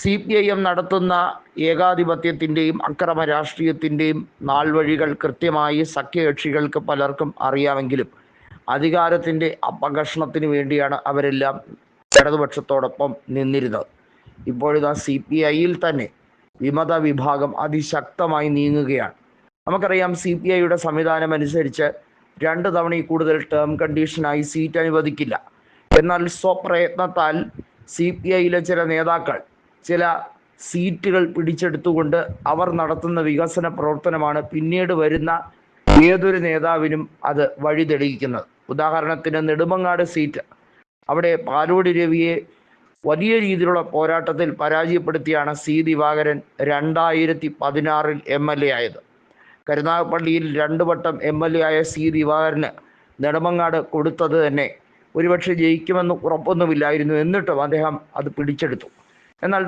C P I M നടത്തുന്ന ഏകാധിപത്യത്തിന്റെയും അക്രമ രാഷ്ട്രീയത്തിന്റെയും നാൾവഴികൾ കൃത്യമായി സഖ്യകക്ഷികൾക്ക് പലർക്കും അറിയാമെങ്കിലും അധികാരത്തിന്റെ അപകർഷണത്തിന് വേണ്ടിയാണ് അവരെല്ലാം ഇടതുപക്ഷത്തോടൊപ്പം നിന്നിരുന്നത്. ഇപ്പോഴിതാ സി പി ഐയിൽ തന്നെ വിമത വിഭാഗം അതിശക്തമായി നീങ്ങുകയാണ്. നമുക്കറിയാം സി പി ഐയുടെ സംവിധാനം അനുസരിച്ച് രണ്ട് തവണയിൽ കൂടുതൽ ടേം കണ്ടീഷനായി സീറ്റ് അനുവദിക്കില്ല. എന്നാൽ സ്വപ്രയത്നത്താൽ സി പി ഐയിലെ ചില നേതാക്കൾ ചില സീറ്റുകൾ പിടിച്ചെടുത്തുകൊണ്ട് അവർ നടത്തുന്ന വികസന പ്രവർത്തനമാണ് പിന്നീട് വരുന്ന ഏതൊരു നേതാവിനും അത് വഴി തെളിയിക്കുന്നത് ഉദാഹരണത്തിന് നെടുമങ്ങാട് സീറ്റ്. അവിടെ പാലോടി രവിയെ വലിയ രീതിയിലുള്ള പോരാട്ടത്തിൽ പരാജയപ്പെടുത്തിയാണ് സി ദിവാകരൻ രണ്ടായിരത്തി പതിനാറിൽ എം എൽ എ ആയത്. കരുനാഗപ്പള്ളിയിൽ രണ്ടു വട്ടം എം എൽ എ ആയ സി ദിവാകരന് നെടുമങ്ങാട് കൊടുത്തത് തന്നെ. ഒരുപക്ഷെ ജയിക്കുമെന്ന് ഉറപ്പൊന്നുമില്ലായിരുന്നു. എന്നിട്ടും അദ്ദേഹം അത് പിടിച്ചെടുത്തു. എന്നാൽ